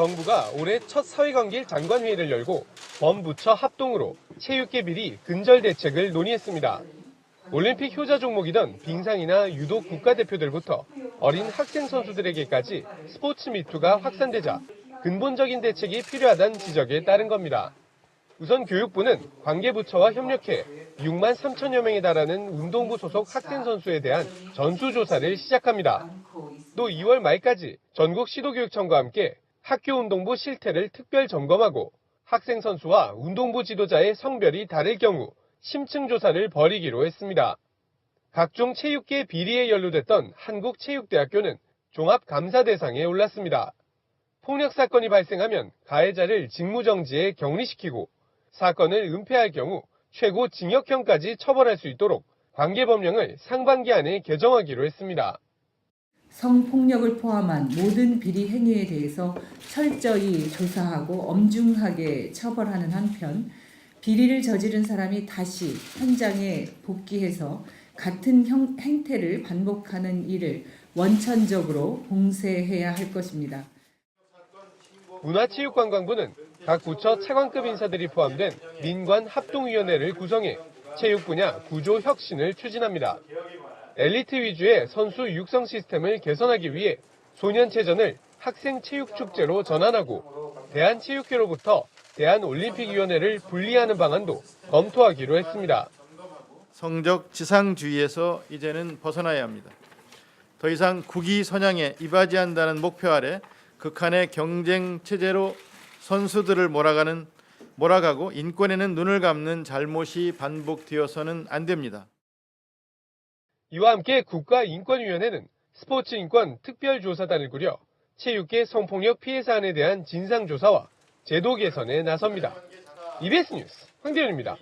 정부가 올해 첫 사회관계 장관회의를 열고 범부처 합동으로 체육계 비리 근절 대책을 논의했습니다. 올림픽 효자 종목이던 빙상이나 유도 국가대표들부터 어린 학생 선수들에게까지 스포츠 미투가 확산되자 근본적인 대책이 필요하다는 지적에 따른 겁니다. 우선 교육부는 관계부처와 협력해 6만 3천여 명에 달하는 운동부 소속 학생 선수에 대한 전수조사를 시작합니다. 또 2월 말까지 전국 시도교육청과 함께 학교 운동부 실태를 특별 점검하고 학생 선수와 운동부 지도자의 성별이 다를 경우 심층 조사를 벌이기로 했습니다. 각종 체육계 비리에 연루됐던 한국체육대학교는 종합감사 대상에 올랐습니다. 폭력 사건이 발생하면 가해자를 직무정지에 격리시키고 사건을 은폐할 경우 최고 징역형까지 처벌할 수 있도록 관계법령을 상반기 안에 개정하기로 했습니다. 성폭력을 포함한 모든 비리 행위에 대해서 철저히 조사하고 엄중하게 처벌하는 한편 비리를 저지른 사람이 다시 현장에 복귀해서 같은 형, 행태를 반복하는 일을 원천적으로 봉쇄해야 할 것입니다. 문화체육관광부는 각 부처 차관급 인사들이 포함된 민관 합동위원회를 구성해 체육 분야 구조 혁신을 추진합니다. 엘리트 위주의 선수 육성 시스템을 개선하기 위해 소년체전을 학생 체육축제로 전환하고 대한체육회로부터 대한올림픽위원회를 분리하는 방안도 검토하기로 했습니다. 성적 지상주의에서 이제는 벗어나야 합니다. 더 이상 국위 선양에 이바지한다는 목표 아래 극한의 경쟁 체제로 선수들을 몰아가는 몰아가고 인권에는 눈을 감는 잘못이 반복되어서는 안 됩니다. 이와 함께 국가인권위원회는 스포츠 인권 특별조사단을 꾸려 체육계 성폭력 피해 사안에 대한 진상조사와 제도 개선에 나섭니다. EBS 뉴스 황대현입니다.